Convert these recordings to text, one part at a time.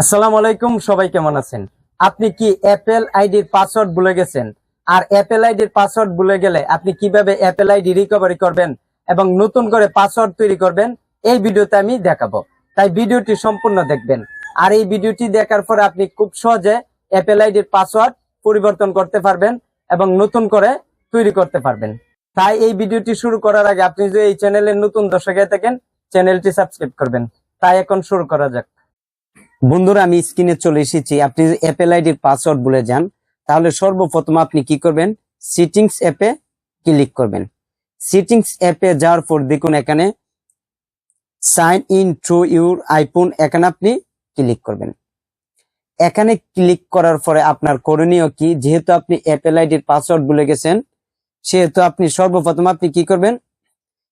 আসসালামু আলাইকুম, সবাই কেমন আছেন? আপনি কি অ্যাপেল আইডির পাসওয়ার্ড ভুলে গেছেন? আর অ্যাপেল আইডির পাসওয়ার্ড ভুলে গেলে আপনি কীভাবে অ্যাপেল আইডি রিকভারি করবেন এবং নতুন করে পাসওয়ার্ড তৈরি করবেন, এই ভিডিওতে আমি দেখাবো। তাই ভিডিওটি সম্পূর্ণ দেখবেন। আর এই ভিডিওটি দেখার পরে আপনি খুব সহজে অ্যাপেল আইডির পাসওয়ার্ড পরিবর্তন করতে পারবেন এবং নতুন করে তৈরি করতে পারবেন। তাই এই ভিডিওটি শুরু করার আগে আপনি যদি এই চ্যানেলের নতুন দর্শক থাকেন, চ্যানেলটি সাবস্ক্রাইব করবেন। তাই এখন শুরু করা যাক। বন্ধুরা, আমি স্ক্রিনে চলে এসেছি। আপনি অ্যাপেল আইডির পাসওয়ার্ড বলে যান, তাহলে সর্বপ্রথম আপনি কি করবেন? সিটিংস অ্যাপে ক্লিক করবেন। সিটিংস অ্যাপে যাওয়ার পর দেখুন এখানে sign in to your iPhone এখানে আপনি ক্লিক করবেন। এখানে ক্লিক করার পরে আপনার করণীয় কি? যেহেতু আপনি অ্যাপেল আইডির পাসওয়ার্ড ভুলে গেছেন, সেহেতু আপনি সর্বপ্রথম আপনি কি করবেন?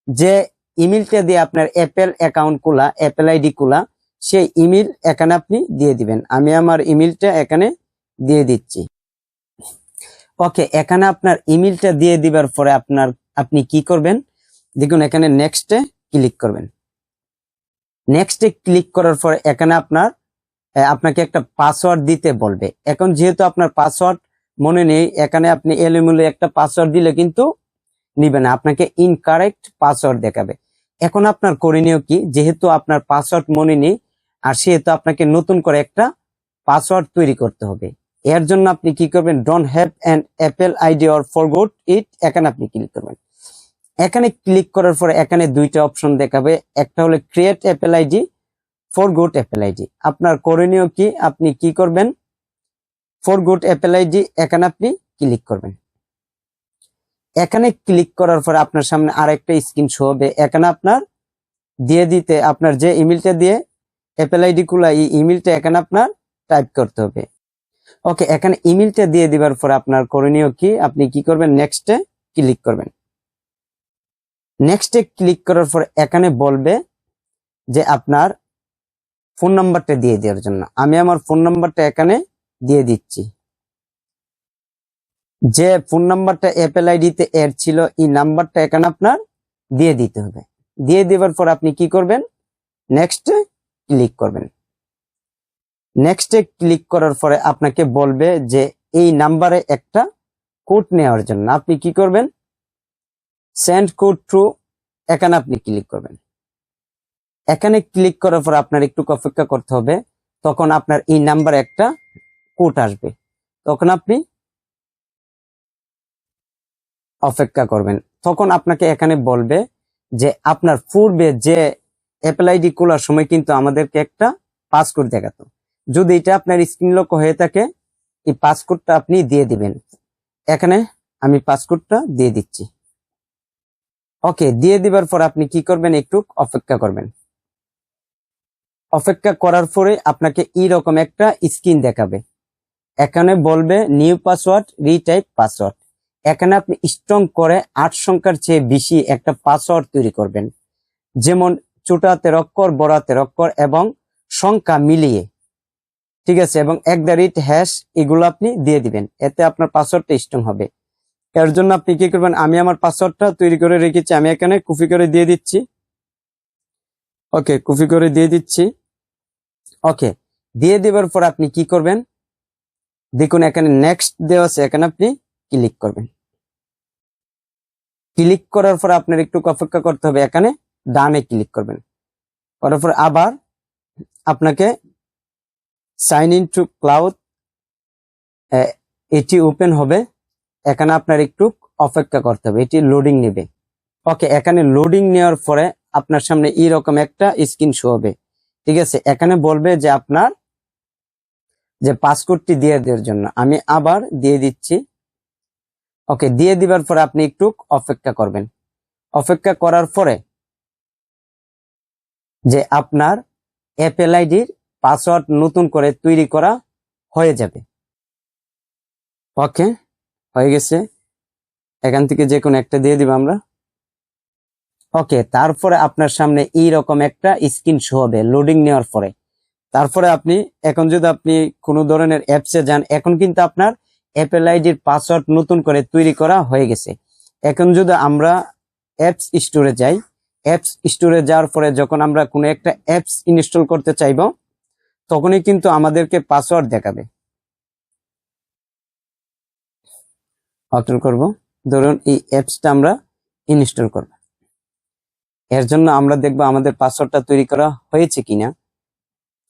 যে ইমেলটা দিয়ে আপনার অ্যাপেল অ্যাকাউন্ট খোলা অ্যাপেল আইডি খোলা সেই ইমেল এখানে আপনি দিয়ে দিবেন। আমি আমার ইমেলটা এখানে দিয়ে দিচ্ছি। ওকে, এখানে আপনার ইমেলটা দিয়ে দিবার পরে আপনার আপনি কি করবেন? দেখুন, এখানে নেক্সটে ক্লিক করবেন। নেক্সটে ক্লিক করার পরে এখানে আপনার আপনাকে একটা পাসওয়ার্ড দিতে বলবে। এখন যেহেতু আপনার পাসওয়ার্ড মনে নেই, এখানে আপনি এলোমেলো একটা পাসওয়ার্ড দিলে কিন্তু নিবে না। আপনাকে ইনকারেক্ট পাসওয়ার্ড দেখাবে। এখন আপনার করণীয় কি? যেহেতু আপনার পাসওয়ার্ড মনে নেই আর সেহেতু আপনাকে নতুন করে একটা পাসওয়ার্ড তৈরি করতে হবে। এর জন্য আপনি কি করবেন? Don't have an Apple ID or forgot it এখানে আপনি ক্লিক করবেন। এখানে ক্লিক করার পরে এখানে দুইটা অপশন দেখাবে। একটা হলো create Apple ID forgot Apple ID আপনার করণীয় কি? আপনি কি করবেন? ফরগট অ্যাপেল আইডি এখানে আপনি ক্লিক করবেন। এখানে ক্লিক করার পরে আপনার সামনে আরেকটা স্ক্রিন শো হবে। এখানে আপনার দিয়ে দিতে, আপনার যে ইমেলটা দিয়ে অ্যাপেল আইডি খোলা, এই ইমেলটা এখানে আপনার টাইপ করতে হবে। ওকে এখানে ইমেলটা দিয়ে দিবার পর আপনার করণীয় কি? আপনি কি করবেন? নেক্সটে ক্লিক করবেন। নেক্সটে ক্লিক করার পর এখানে বলবে যে আপনার ফোন নাম্বারটা দিয়ে দেওয়ার জন্য। আমি আমার ফোন নাম্বারটা এখানে দিয়ে দিচ্ছি। যে ফোন নাম্বারটা অ্যাপেল আইডিতে এড ছিল, এই নাম্বারটা এখানে আপনার দিয়ে দিতে হবে। দিয়ে দেওয়ার পর আপনি কি করবেন? নেক্সটে ক্লিক করবেন। নেক্সটে ক্লিক করার পরে আপনাকে বলবে যে এই নাম্বারে একটা কোড নেওয়ার জন্য। আপনি কি করবেন? সেন্ড কোড টু এখানে আপনি ক্লিক করবেন। এখানে ক্লিক করার পর আপনার একটু অপেক্ষা করতে হবে, তখন আপনার এই নাম্বারে একটা কোড আসবে। তখন আপনি অপেক্ষা করবেন। তখন আপনাকে এখানে বলবে যে আপনার পূর্বে যে অ্যাপেল আইডি খোলার সময় কিন্তু আমাদেরকে একটা পাসকোড দেখাতো। যদি এটা আপনার স্ক্রিন লক হয়ে থাকে, এই পাসকোডটা আপনি দিয়ে দিবেন। এখানে আমি পাসকোডটা দিয়ে দিচ্ছি। ওকে, দিয়ে দিবার পর আপনি কি করবেন? একটু অপেক্ষা করবেন। অপেক্ষা করার পরে আপনাকে এইরকম একটা স্ক্রিন দেখাবে। এখানে বলবে নিউ পাসওয়ার্ড রিটাইপ পাসওয়ার্ড এখানে আপনি স্ট্রং করে আট সংখ্যার চেয়ে বেশি একটা পাসওয়ার্ড তৈরি করবেন। যেমন ছোটাতে অক্ষর বড়াতে অক্ষর এবং সংখ্যা মিলিয়ে। ঠিক আছে, এবং এক দ্য রিট হ্যাশ এগুলো আপনি দিয়ে দিবেন। এতে আপনার পাসওয়ার্ডটা স্ট্রং হবে। এর জন্য আপনি কি করবেন, আমি আমার পাসওয়ার্ডটা তৈরি করে রেখেছি, আমি এখানে কপি করে দিয়ে দিচ্ছি। ওকে কপি করে দিয়ে দিচ্ছি। ওকে দিয়ে দেওয়ার পর আপনি কি করবেন, দেখুন এখানে নেক্সট দেওয়া আছে, এখানে আপনি ক্লিক করবেন। ক্লিক করার পর আপনার একটু অপেক্ষা করতে হবে, এখানে ডানে ক্লিক করবেন। করার পর আবার আপনাকে সাইন ইন টু ক্লাউড এটি ওপেন হবে। এখানে আপনার একটু অপেক্ষা করতে হবে, এটি লোডিং নেবে। ওকে, এখানে লোডিং নেওয়ার পরে আপনার সামনে এইরকম একটা স্ক্রিন শো হবে। ঠিক আছে, এখানে বলবে যে আপনার, যে পাসকোডটি দিয়ে দেওয়ার জন্য। আমি আবার দিয়ে দিচ্ছি। ওকে, দিয়ে দিবার পরে আপনি একটু অপেক্ষা করবেন। অপেক্ষা করার পরে যে আপনার অ্যাপেল আইডির পাসওয়ার্ড নতুন করে তৈরি করা হয়ে যাবে। ওকে, হয়ে গেছে। এখান থেকে যে কোনো একটা দিয়ে দিব আমরা। ওকে, তারপরে আপনার সামনে এই রকম একটা স্ক্রিন শো হবে লোডিং নেওয়ার পরে। তারপরে আপনি, এখন যদি আপনি কোনো ধরনের অ্যাপসে যান, এখন কিন্তু আপনার অ্যাপেল আইডির পাসওয়ার্ড নতুন করে তৈরি করা হয়ে গেছে। এখন যদি আমরা অ্যাপস স্টোরে যাই অ্যাপস স্টোরে যাওয়ার পরে যখন আমরা কোনো একটা অ্যাপস ইনস্টল করতে চাইব, তখনই কিন্তু আমাদেরকে পাসওয়ার্ড দেখাবে। অটল করব। ধরুন এই অ্যাপসটা আমরা ইনস্টল করব। এর জন্য আমরা দেখব আমাদের পাসওয়ার্ডটা তৈরি করা হয়েছে কিনা।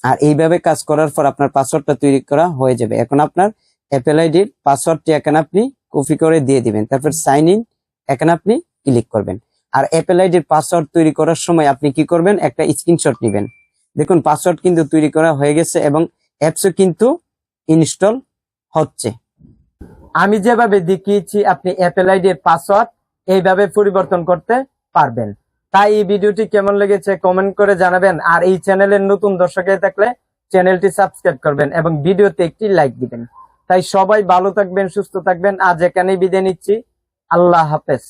আর এইভাবে কাজ করার পর আপনার পাসওয়ার্ডটা তৈরি করা হয়ে যাবে। এখন আপনার অ্যাপেল আইডির পাসওয়ার্ডটি এখানে আপনি কপি করে দিয়ে দিবেন। তারপর সাইন ইন এখানে আপনি ক্লিক করবেন। আর অ্যাপেল আইডির পাসওয়ার্ড তৈরি করার সময় আপনি কি করবেন? একটা স্ক্রিনশট নেবেন। দেখুন পাসওয়ার্ড কিন্তু তৈরি করা হয়ে গেছে এবং অ্যাপসও কিন্তু ইনস্টল হচ্ছে। আমি যেভাবে দেখিয়েছি, আপনি অ্যাপেল আইডির পাসওয়ার্ড এইভাবে পরিবর্তন করতে পারবেন। তাই এই ভিডিওটি কেমন লেগেছে কমেন্ট করে জানাবেন। আর এই চ্যানেলের নতুন দর্শক থাকলে চ্যানেলটি সাবস্ক্রাইব করবেন এবং ভিডিওতে একটি লাইক দিবেন। তাই সবাই ভালো থাকবেন, সুস্থ থাকবেন। আজ এখানেই বিদায় নিচ্ছি। আল্লাহ হাফেজ।